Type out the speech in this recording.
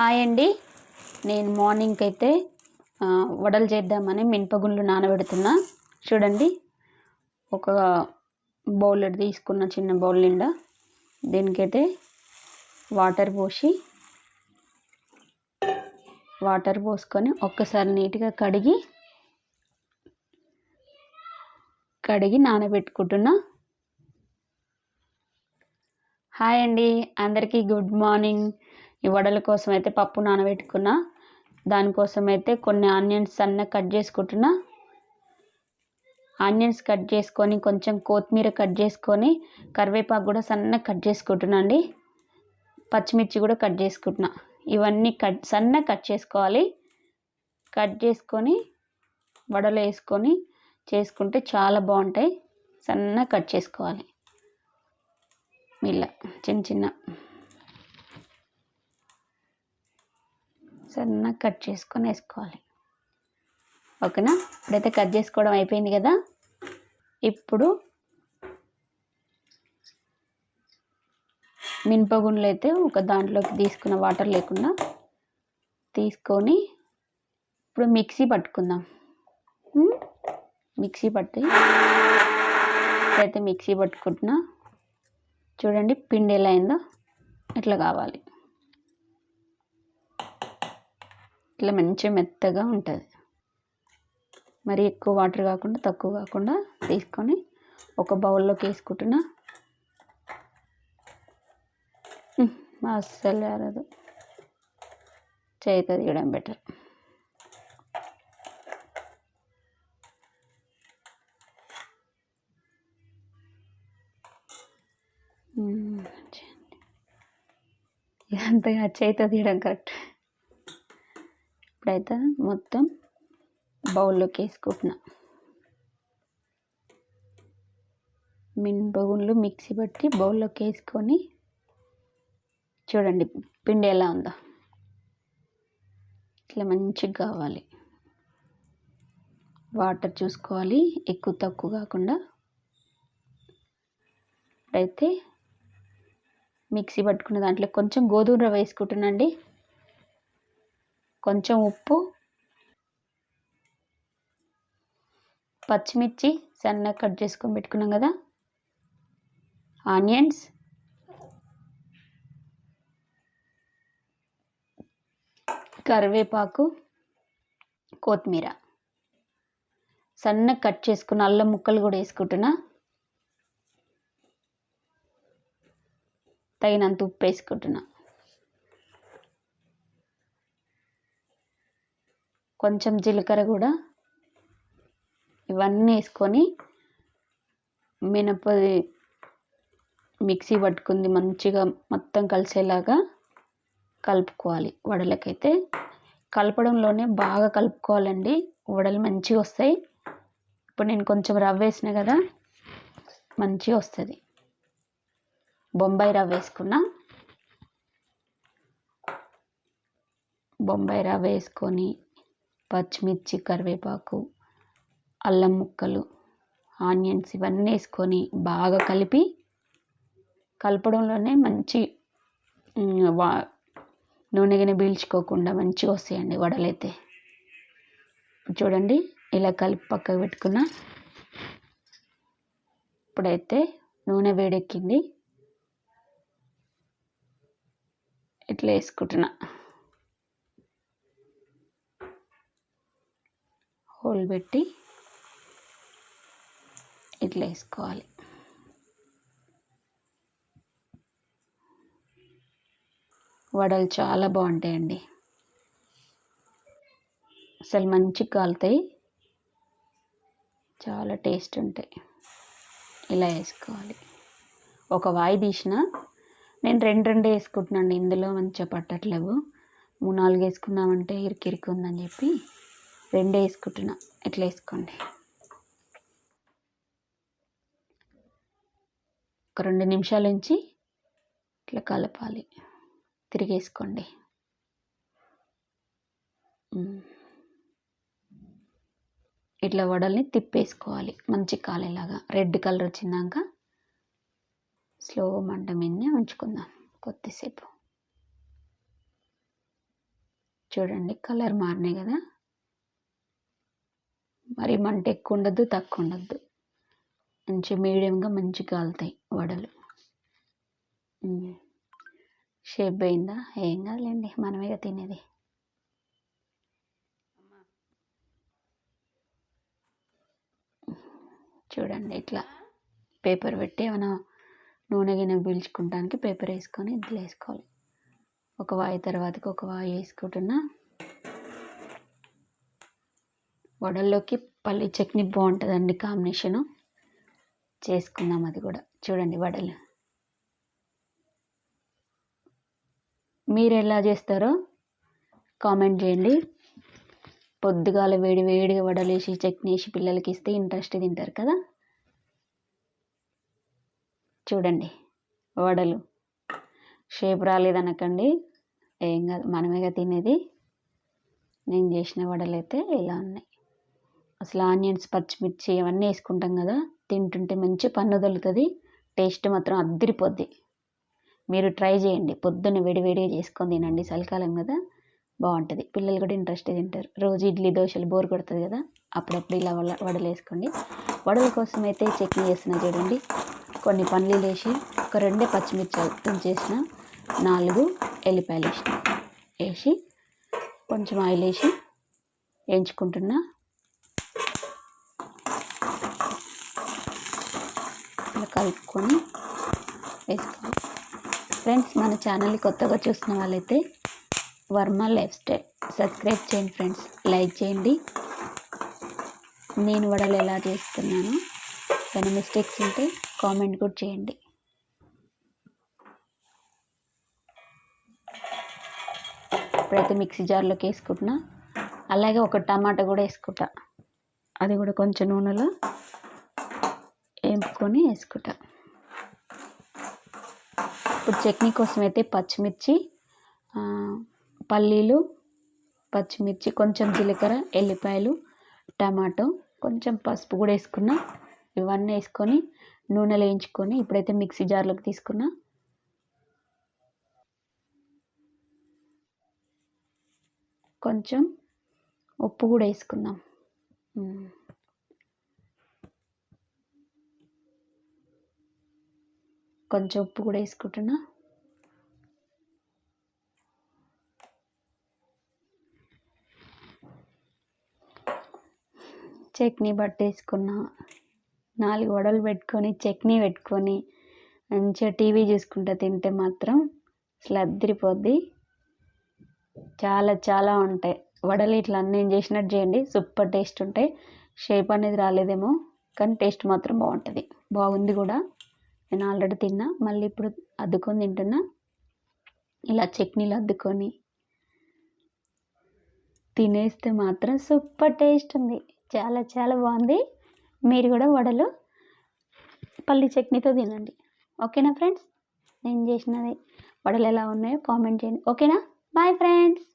Hi అండి. నేను మార్నింగ్కి అయితే వడలు చేద్దామని మినపగుండ్లు నానబెడుతున్నా. చూడండి ఒక బౌల్ తీసుకున్న చిన్న బౌల్ నిండా దీనికైతే వాటర్ పోసి వాటర్ పోసుకొని ఒక్కసారి నీట్గా కడిగి కడిగి నానబెట్టుకుంటున్నా. హాయ్ అండి అందరికీ గుడ్ మార్నింగ్. ఈ వడల కోసం అయితే పప్పు నానబెట్టుకున్న దానికోసం అయితే కొన్ని ఆనియన్స్ సన్న కట్ చేసుకుంటున్నా. ఆనియన్స్ కట్ చేసుకొని కొంచెం కొత్తిమీర కట్ చేసుకొని కరివేపాకు కూడా సన్న కట్ చేసుకుంటున్నా అండి. పచ్చిమిర్చి కూడా కట్ చేసుకుంటున్నా. ఇవన్నీ కట్ సన్న కట్ చేసుకోవాలి. కట్ చేసుకొని వడలు వేసుకొని చేసుకుంటే చాలా బాగుంటాయి. సన్న కట్ చేసుకోవాలి. ఇలా చిన్న చిన్న. సన్న కట్ చేసుకొని వేసుకోవాలి. ఓకేనా? ఇప్పుడైతే కట్ చేసుకోవడం అయిపోయింది కదా? ఇప్పుడు మినపగుండ్లు అయితే ఒక దాంట్లోకి తీసుకున్న వాటర్ లేకుండా తీసుకొని ఇప్పుడు మిక్సీ పట్టుకుందాం. మిక్సీ పట్టి ఇప్పుడైతే మిక్సీ పట్టుకుంటున్నా. చూడండి పిండి ఎలా అయిందో ఇట్లా కావాలి. ఇట్లా మంచిగా మెత్తగా ఉంటుంది. మరి ఎక్కువ వాటర్ కాకుండా తక్కువ కాకుండా తీసుకొని ఒక బౌల్లోకి వేసుకుంటున్నా. అస్సలు రాదు చేతితో తీయడం బెటర్ ఇదంతగా చేతితో తీయడం కరెక్ట్ ఇప్పుడైతే మొత్తం బౌల్లోకి వేసుకుంటున్నా. మినపగుండ్లు మిక్సీ పట్టి బౌల్లోకి వేసుకొని చూడండి పిండి ఎలా ఉందో. ఇట్లా మంచిగా కావాలి. వాటర్ చూసుకోవాలి ఎక్కువ తక్కువ కాకుండా. అయితే మిక్సీ పట్టుకున్న దాంట్లో కొంచెం గోధుమ రవ్వ వేసుకుంటున్నాండి కొంచెం ఉప్పు పచ్చిమిర్చి సన్నగా కట్ చేసుకొని పెట్టుకున్నాం కదా. ఆనియన్స్ కరివేపాకు కొత్తిమీర. సన్నగా కట్ చేసుకున్న అల్లం ముక్కలు కూడా వేసుకుంటున్నా. తగినంత ఉప్పు వేసుకుంటున్నా. కొంచెం జీలకర్ర కూడా ఇవన్నీ వేసుకొని మినపది మిక్సీ పట్టుకుంది మంచిగా మొత్తం కలిసేలాగా కలుపుకోవాలి వడలకైతే. కలపడంలోనే బాగా కలుపుకోవాలండి. వడలు మంచిగా వస్తాయి. ఇప్పుడు నేను కొంచెం రవ్వ వేసిన కదా మంచిగా వస్తుంది. బొంబాయి రవ్వ వేసుకున్నా. బొంబాయి రవ్వ వేసుకొని పచ్చిమిర్చి కరివేపాకు అల్లం ముక్కలు ఆనియన్స్ ఇవన్నీ వేసుకొని బాగా కలిపి కలపడంలోనే మంచి వా నూనె గిన్నె పీల్చుకోకుండా మంచిగా వస్తాయండి వడలైతే. చూడండి ఇలా కలిపి పక్కకు పెట్టుకున్న ఇప్పుడైతే నూనె వేడెక్కింది. ఇట్లా వేసుకుంటున్నా. హోల్ పెట్టి ఇట్లా వేసుకోవాలి. వడలు చాలా బాగుంటాయండి. అసలు మంచిగా కాలుతాయి. చాలా టేస్ట్ ఉంటాయి. ఇలా వేసుకోవాలి. ఒక వాయి తీసిన నేను రెండు రెండు వేసుకుంటున్నాను ఇందులో మంచిగా పట్టట్లేవు. మూడు నాలుగు వేసుకుందామంటే ఇరికిరికి ఉందని చెప్పి రెండు వేసుకుంటున్నా. ఇట్లా వేసుకోండి. ఒక రెండు నిమిషాల నుంచి ఇట్లా కలపాలి. తిరిగేసుకోండి ఇట్లా వడల్ని తిప్పేసుకోవాలి. మంచి కాలేలాగా. రెడ్ కలర్ వచ్చినాక స్లో మంట మీదనే ఉంచుకుందాం. కొద్దిసేపు. చూడండి కలర్ మారినాయి కదా. మరి మంట ఎక్కువ ఉండద్దు తక్కువ ఉండద్దు మంచి మీడియంగా మంచి కాలుతాయి వడలు. షేప్ అయిందా? ఏం కాదులేండి మనమేగా తినేది. చూడండి ఇట్లా పేపర్ పెట్టి ఏమైనా నూనె గిన్నె పీల్చుకుంటానికి పేపర్ వేసుకొని ఇంట్లో వేసుకోవాలి. ఒక వాయి తర్వాతకి ఒక వాయి వేసుకుంటున్నా. వడల్లోకి పల్లి చట్నీ బాగుంటుందండి కాంబినేషను. చేసుకుందాం అది కూడా. చూడండి వడలు. మీరు ఎలా చేస్తారో కామెంట్ చేయండి. పొద్దుగాల వేడి వేడిగా వడలేసి చట్నీ వేసి పిల్లలకి ఇస్తే ఇంట్రెస్ట్ తింటారు కదా. చూడండి వడలు. షేప్ రాలేదనకండి. ఏం కాదు మనమేగా తినేది. నేను చేసిన వడలు అయితే ఇలా ఉన్నాయి. అసలు ఆనియన్స్ పచ్చిమిర్చి అవన్నీ వేసుకుంటాం కదా తింటుంటే మంచి పన్ను తగులుతుంది టేస్ట్ మాత్రం అద్దరిపోద్ది. మీరు ట్రై చేయండి పొద్దున్న వేడివేడిగా చేసుకొని తినండి చలికాలం కదా బాగుంటుంది. పిల్లలు కూడా ఇంట్రెస్ట్ తింటారు. రోజు ఇడ్లీ దోశలు బోర్ కొడుతుంది కదా అప్పుడప్పుడు ఇలా వడ వడలు వేసుకోండి వడల కోసం అయితే చట్నీ చేసిన చూడండి. కొన్ని పల్లీలు వేసి ఒక రెండే పచ్చిమిర్చి తుంచేసిన నాలుగు ఎల్లిపాయలు వేసిన వేసి కొంచెం ఆయిల్ వేసి వేయించుకుంటున్నా ఇలా కలుపుకొని వేసుకోవాలి ఫ్రెండ్స్ మన ఛానల్ కొత్తగా చూసిన వాళ్ళైతే వర్మ లైఫ్ స్టైల్ సబ్స్క్రైబ్ చేయండి ఫ్రెండ్స్. లైక్ చేయండి. నేను వడలు ఎలా చేస్తున్నాను ఏమైనా మిస్టేక్స్ ఉంటే కామెంట్ కూడా చేయండి. ఇప్పుడైతే మిక్సీ జార్లోకి వేసుకుంటున్నా. అలాగే ఒక టమాటా కూడా వేసుకుంటా. అది కూడా కొంచెం నూనెలో వేపుకొని వేసుకుంటా. ఇప్పుడు చట్నీ కోసం అయితే పచ్చిమిర్చి పల్లీలు పచ్చిమిర్చి కొంచెం జీలకర్ర ఎల్లిపాయలు టమాటో కొంచెం పసుపు కూడా వేసుకున్నా. ఇవన్నీ వేసుకొని నూనెలు వేయించుకొని ఇప్పుడైతే మిక్సీ జార్లోకి తీసుకున్నా. కొంచెం ఉప్పు కూడా వేసుకుందాం. కొంచెం ఉప్పు కూడా వేసుకుంటున్నా. చట్నీ పట్టేసుకున్నా. నాలుగు వడలు పెట్టుకొని చట్నీ పెట్టుకొని మంచిగా టీవీ చూసుకుంటా తింటే మాత్రం అసలు అద్దరిపోద్ది చాలా చాలా ఉంటాయి. వడలు ఇట్లా అన్నీ చేసినట్టు చేయండి. సూపర్ టేస్ట్ ఉంటాయి. షేప్ అనేది రాలేదేమో కానీ టేస్ట్ మాత్రం బాగుంటుంది. బాగుంది కూడా. నేను ఆల్రెడీ తిన్నా మళ్ళీ ఇప్పుడు అద్దుకొని తింటున్నా. ఇలా చట్నీలు అద్దుకొని తినేస్తే మాత్రం సూపర్ టేస్ట్ ఉంది. చాలా చాలా బాగుంది. మీరు కూడా వడలు పల్లి చట్నీతో తినండి. ఓకేనా ఫ్రెండ్స్? నేను చేసినది వడలు ఎలా ఉన్నాయో కామెంట్ చేయండి. ఓకేనా? Bye friends!